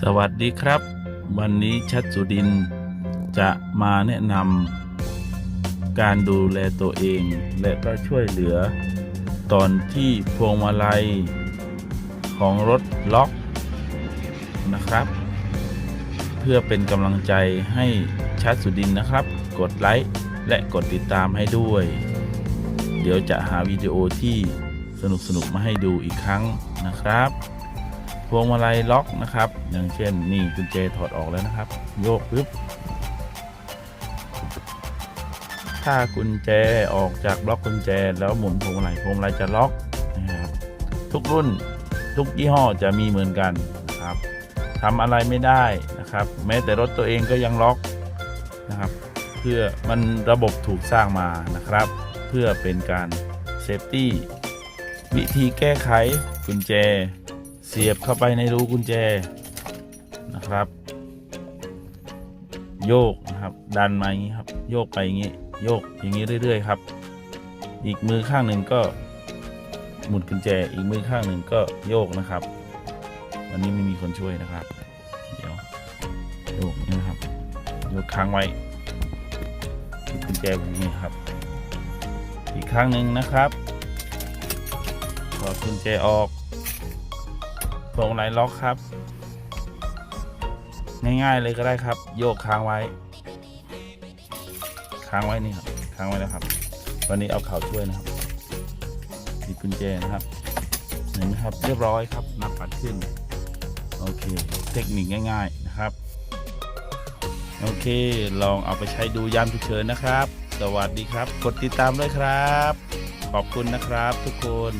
สวัสดีครับ วันนี้ชัดสุดิน จะมาแนะนำการดูแลตัวเองและก็ช่วยเหลือ ตอนที่พวงมาลัย ของรถล็อกนะครับ เพื่อเป็นกำลังใจให้ชัดสุดินนะครับ กดไลค์และกดติดตามให้ด้วย เดี๋ยวจะหาวิดีโอที่สนุกๆมาให้ดูอีกครั้งนะครับ พวงมาลัยล็อกนะครับ อย่างเช่นนี่กุญแจถอดออกแล้วนะครับ โยกปึ๊บถ้ากุญแจออกจากบล็อกกุญแจ แล้วหมุนพวงมาลัยพวงมาลัยจะล็อกนะครับทุกรุ่นทุกยี่ห้อจะมีเหมือนกันนะครับทำอะไรไม่ได้นะครับ แม้แต่รถตัวเองก็ยังล็อกนะครับ เพื่อมันระบบถูกสร้างมานะครับ เพื่อเป็นการเซฟตี้วิธีแก้ไขกุญแจ เสียบเข้าไปในรูกุญแจนะครับ โยกนะครับ ดันมาอย่างนี้ครับ โยกไปอย่างนี้ โยกอย่างนี้เรื่อย ๆ ครับ อีกมือข้างหนึ่งก็หมุนกุญแจ อีกมือข้างหนึ่งก็โยกนะครับ วันนี้ไม่มีคนช่วยนะครับ เดี๋ยวโยกนี่นะครับโยกค้างไว้กุญแจแบบนี้ครับ อีกครั้งหนึ่งนะครับถอดกุญแจออก พวงมาลัยล็อกครับ ง่ายๆเลยก็ได้ครับ โยกค้างไว้ ค้างไว้นี่ครับค้างไว้แล้วครับวันนี้เอาเข่าช่วยนะครับมีกุญแจนะครับเห็นไหมครับเรียบร้อยครับนับปัดขึ้นโอเค เทคนิคง่าย ๆนะครับ โอเค ลองเอาไปใช้ดูยามฉุกเฉินนะครับ สวัสดีครับ กดติดตามด้วยครับ ขอบคุณนะครับทุกคน